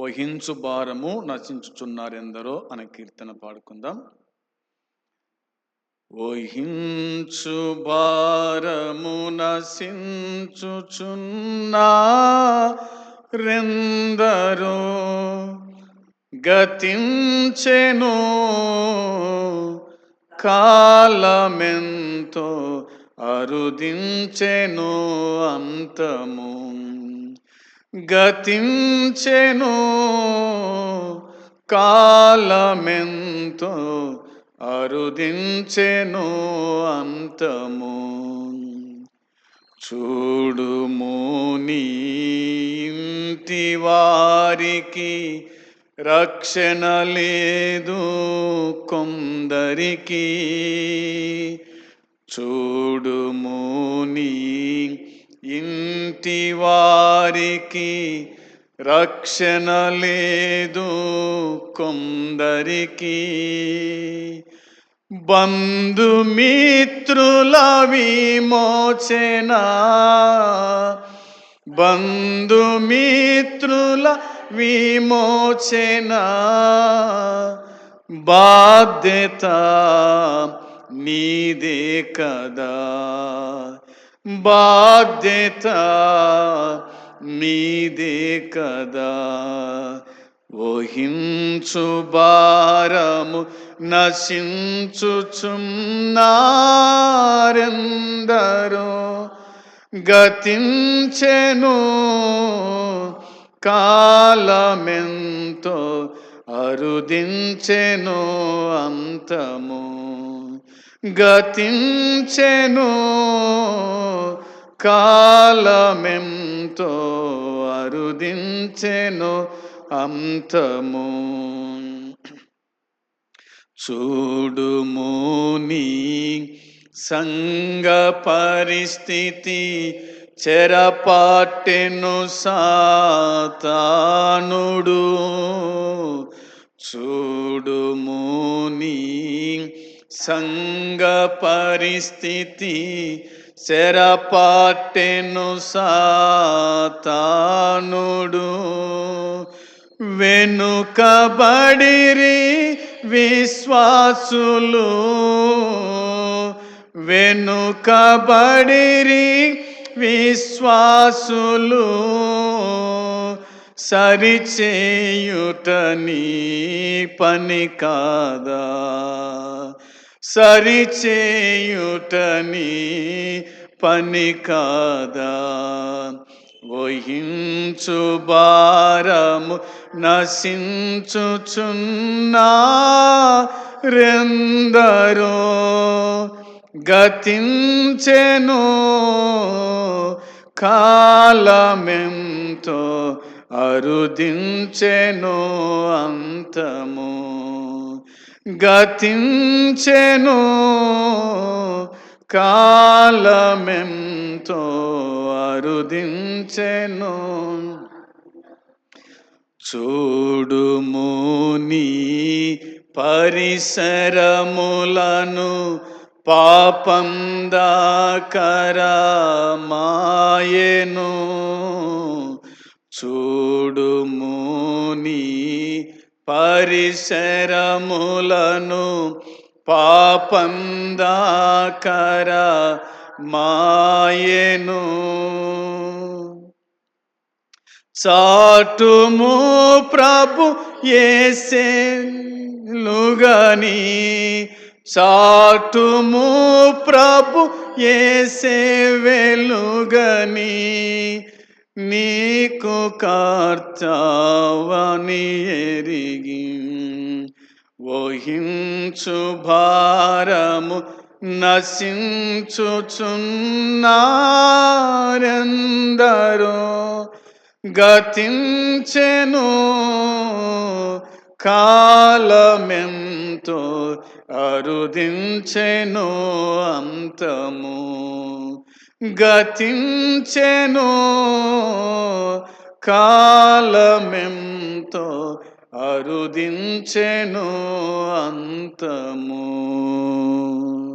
వహించు భారము నశించుచున్నారెందరో అనే కీర్తన పాడుకుందాం. వహించు భారము నశించుచున్నా రెందరో గతించెను కాలమెంతో అరుదించెను అంతము. గతించెను కాలమెంతో అరుదించెను అంతము. చూడుము నీ ఇంటి వారికి రక్షణ లేదు కొందరికి. చూడుము నీ ఇంటి వారికి రక్షణ లేదు కొందరికి. బంధుమిత్రుల విమోచన బంధుమిత్రుల విమోచన బాధ్యత నీదే కదా. బాధ్యత మీదే కదా ఓహించు భారము నశించుచున్నారెందరో గతించెను కాలమెంతో అరుదించెను అంతము గతించెను కాలమెంతో అరుదించెను అంతము. చూడుము నీ సంగ పరిస్థితి చెరపాటెను సాతానుడు. చూడుము నీ సంగ పరిస్థితి శరపాటెను సాతానుడు. వెనుకబడిరి విశ్వాసులు. వెనుకబడిరి విశ్వాసులు. సరిచేయుటని పని కాదా? సరిచేయుటని పని కాదా? వహించు భారము నశించుచున్నా రెందరో గతించెను కాలమెంతో అరుదించెను అంతము. గతించెను కాలమెంతో అరుదించెను. చూడుము నీ పరిసరములను పాపం దాకరమాయను చూడుము నీ పరిసరములను పాపం దాకర మాయెను. చాటుము ప్రభు ఏసేలుగని చాటుము ప్రభు ఏసే వెలుగని నీకు కార్చావని ఎరిగి. వహించు భారము నశించుచున్నారెందరో. గతించెను కాలమెంతో అరుదించెను అంతము. గతించెను కాలమెంతో అరుదించెను అంతము.